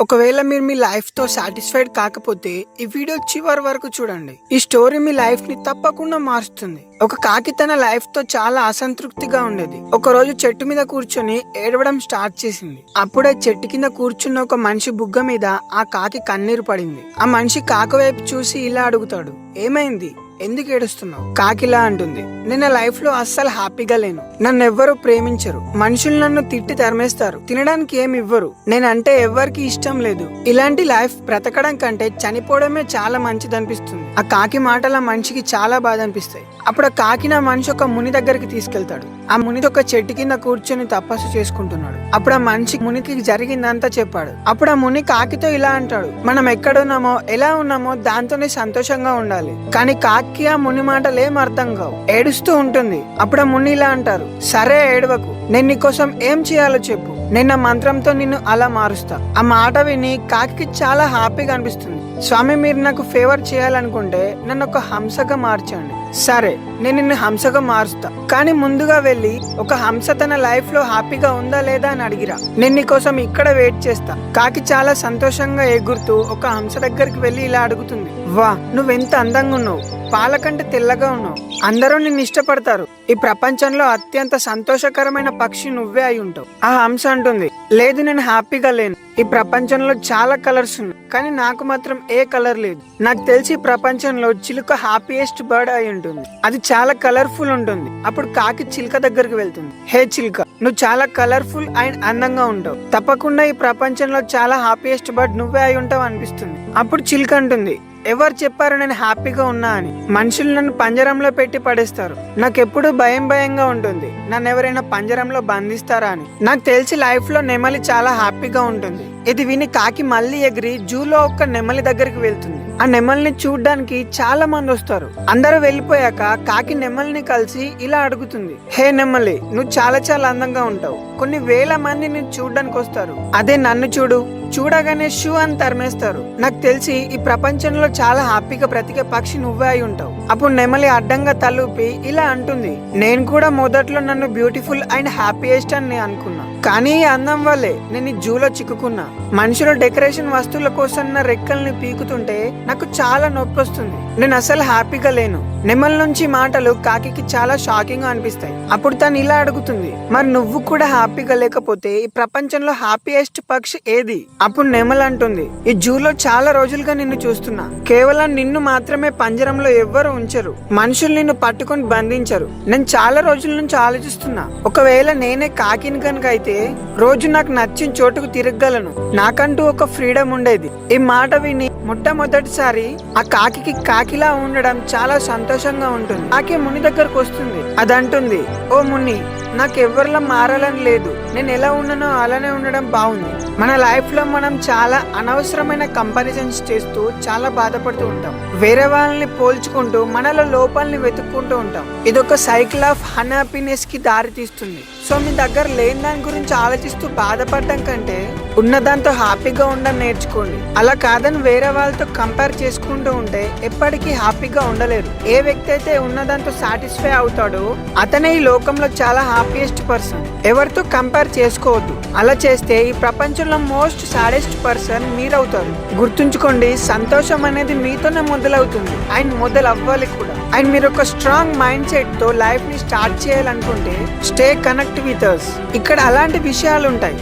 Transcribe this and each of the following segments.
ఒకవేళ మీరు మీ లైఫ్తో సాటిస్ఫైడ్ కాకపోతే ఈ వీడియో చివరి వరకు చూడండి. ఈ స్టోరీ మీ లైఫ్ని తప్పకుండా మారుస్తుంది. ఒక కాకి తన లైఫ్తో చాలా అసంతృప్తిగా ఉండేది. ఒక రోజు చెట్టు మీద కూర్చొని ఏడవడం స్టార్ట్ చేసింది. అప్పుడే చెట్టు కింద కూర్చున్న ఒక మనిషి బుగ్గ మీద ఆ కాకి కన్నీరు పడింది. ఆ మనిషి కాక వైపు చూసి ఇలా అడుగుతాడు ఏమైంది? ఎందుకు ఏడుస్తున్నావు? కాకిలా అంటుంది. నేను లైఫ్లో అస్సలు హ్యాపీగా లేను. నన్ను ఎవ్వరు ప్రేమించరు. మనుషులు నన్ను తిట్టి తరిమేస్తారు. తినడానికి ఏమి ఇవ్వరు. నేనంటే ఎవ్వరికి ఇష్టం లేదు. ఇలాంటి లైఫ్ బ్రతకడం కంటే చనిపోవడమే చాలా మంచిది అనిపిస్తుంది ఆ కాకి మాటల మనిషికి చాలా బాధ అనిపిస్తాయి అప్పుడు ఆ కాకి నా మనిషి ఒక ముని దగ్గరికి తీసుకెళ్తాడు. ఆ మునిది ఒక చెట్టు కింద కూర్చొని తపస్సు చేసుకుంటున్నాడు. అప్పుడు ఆ మనిషి మునికి జరిగిందంతా చెప్పాడు. అప్పుడు ఆ ముని కాకితో ఇలా అంటాడు మనం ఎక్కడున్నామో ఎలా ఉన్నామో దాంతోనే సంతోషంగా ఉండాలి. కానీ కాకి ఆ ముని మాటలు ఏం అర్థం కావు. ఏడుస్తూ ఉంటుంది. అప్పుడు ఆ ముని ఇలా అంటారు సరే ఏడవకు. నేను నీకోసం ఏం చేయాలో చెప్పు. నిన్న మంత్రంతో నిన్ను అలా మారుస్తా. ఆ మాట విని కాకి చాలా హ్యాపీగా అనిపిస్తుంది. స్వామి మీరు నాకు ఫేవర్ చేయాలనుకుంటే నన్ను ఒక హంసగా మార్చండి. సరే నేను నిన్ను హంసగా మారుస్తా. కానీ ముందుగా వెళ్ళి ఒక హంస తన లైఫ్లో హ్యాపీగా ఉందా లేదా అని అడిగిరా. నేను నీకోసం ఇక్కడ వెయిట్ చేస్తా. కాకి చాలా సంతోషంగా ఎగురుతూ ఒక హంస దగ్గరికి వెళ్ళి ఇలా అడుగుతుంది. వా నువ్వెంత అందంగా ఉన్నావు. పాల కంటే తెల్లగా ఉన్నావు. అందరూ నిన్ను ఇష్టపడతారు. ఈ ప్రపంచంలో అత్యంత సంతోషకరమైన పక్షి నువ్వే అయి ఉంటావు. ఆ హంస అంటుంది. లేదు నేను హ్యాపీగా లేను. ఈ ప్రపంచంలో చాలా కలర్స్ ఉన్నాయి కానీ నాకు మాత్రం ఏ కలర్ లేదు. నాకు తెలిసి ప్రపంచంలో చిలుక హ్యాపీయెస్ట్ బర్డ్ అయి ఉంటుంది. అది చాలా కలర్ఫుల్ ఉంటుంది. అప్పుడు కాకి చిలుక దగ్గరికి వెళ్తుంది. హే చిలుక నువ్వు చాలా కలర్ఫుల్ అండ్ అందంగా ఉంటావు. తప్పకుండా ఈ ప్రపంచంలో చాలా హ్యాపీయెస్ట్ బర్డ్ నువ్వే అయి ఉంటావు అనిపిస్తుంది. అప్పుడు చిలుక అంటుంది ఎవరు చెప్పారు నేను హ్యాపీగా ఉన్నా అని? మనుషులు నన్ను పంజరంలో పెట్టి పడేస్తారు. నాకు ఎప్పుడు భయం భయంగా ఉంటుంది. నన్ను ఎవరైనా పంజరంలో బంధిస్తారా అని? నాకు తెలిసి లైఫ్లో నెమలి చాలా హ్యాపీగా ఉంటుంది. ఇది విని కాకి మళ్ళీ ఎగిరి జూలో ఒక నెమలి దగ్గరికి వెళ్తుంది. ఆ నెమలిని చూడ్డానికి చాలా మంది వస్తారు. అందరూ వెళ్ళిపోయాక కాకి నెమలిని కలిసి ఇలా అడుగుతుంది. హే నెమలి నువ్వు చాలా చాలా అందంగా ఉంటావు. కొన్ని వేల మంది నిన్ను చూడ్డానికి వస్తారు. అదే నన్ను చూడు. చూడగానే షూ అని తరిమేస్తారు. నాకు తెలిసి ఈ ప్రపంచంలో చాలా హ్యాపీగా బ్రతికే పక్షి నువ్వే అయి ఉంటావు. అప్పుడు నెమలి అడ్డంగా తలూపి ఇలా అంటుంది. నేను కూడా మొదట్లో నన్ను బ్యూటిఫుల్ అండ్ హ్యాపీయెస్ట్ అని నేను అనుకున్నా. కానీ ఈ అందం వల్లే నేను ఈ జూలో చిక్కుకున్నా. మనుషులు డెకరేషన్ వస్తువుల కోసం నా రెక్కల్ని పీకుతుంటే నాకు చాలా నొప్పి వస్తుంది నేను అసలు హ్యాపీగా లేను. నెమల నుంచి మాటలు కాకికి చాలా షాకింగ్ అనిపిస్తాయి. అప్పుడు తను ఇలా అడుగుతుంది మరి నువ్వు కూడా హ్యాపీగా లేకపోతే ఈ ప్రపంచంలో హ్యాపీయెస్ట్ పక్షి ఏది? అప్పుడు నెమల్ అంటుంది ఈ జూలో చాలా రోజులుగా నిన్ను చూస్తున్నా. కేవలం నిన్ను మాత్రమే పంజరంలో ఎవ్వరు ఉంచరు. మనుషులు నిన్ను పట్టుకొని బంధించరు. నేను చాలా రోజుల నుంచి ఆలోచిస్తున్నా. ఒకవేళ నేనే కాకిని కనుక అయితే రోజు నాకు నచ్చిన చోటుకు తిరగలను నాకంటూ ఒక ఫ్రీడమ్ ఉండేది. ఈ మాట విని మొట్టమొదటిసారి ఆ కాకికి కాకిలా ఉండడం చాలా సంతోషంగా ఉంటుంది. కాకి ముని దగ్గరకు వస్తుంది. అదంటుంది ఓ ముని నాకు ఎవరిలా మారాలని లేదు. నేను ఎలా ఉన్నానో అలానే ఉండడం బాగుంది. మన లైఫ్లో మనం చాలా అనవసరమైన కంపారిజన్స్ చేస్తూ చాలా బాధపడుతూ ఉంటాం. వేరే వాళ్ళని పోల్చుకుంటూ మనలో లోపాలని వెతుక్కుంటూ ఉంటాం. ఇదొక సైకిల్ ఆఫ్ అన్హ్యాపీనెస్కి దారి తీస్తుంది సో మీ దగ్గర లేని దాని గురించి ఆలోచిస్తూ బాధపడడం కంటే ఉన్నదాంతో హ్యాపీగా ఉండడం నేర్చుకోండి. అలా కాదని వేరే వాళ్ళతో కంపేర్ చేసుకుంటూ ఉంటే ఎప్పటికీ హ్యాపీగా ఉండలేరు. ఏ వ్యక్తి అయితే ఉన్నదాంతో సాటిస్ఫై అవుతాడో అతనే ఈ లోకంలో చాలా హ్యాపీయెస్ట్ పర్సన్ ఎవరితో కంపేర్ చేసుకోవద్దు. అలా చేస్తే ఈ ప్రపంచంలో మోస్ట్ సాడెస్ట్ పర్సన్ మీరవుతారు. గుర్తుంచుకోండి సంతోషం అనేది మీతోనే మొదలవుతుంది. అండ్ మొదలవ్వాలి కూడా. అండ్ మీరు ఒక స్ట్రాంగ్ మైండ్ సెట్తో లైఫ్ని స్టార్ట్ చేయాలనుకుంటే స్టే కనెక్ట్ విత్ అస్ ఇక్కడ అలాంటి విషయాలు ఉంటాయి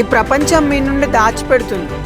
ఈ ప్రపంచం మీ నుండి దాచిపెడుతుంది.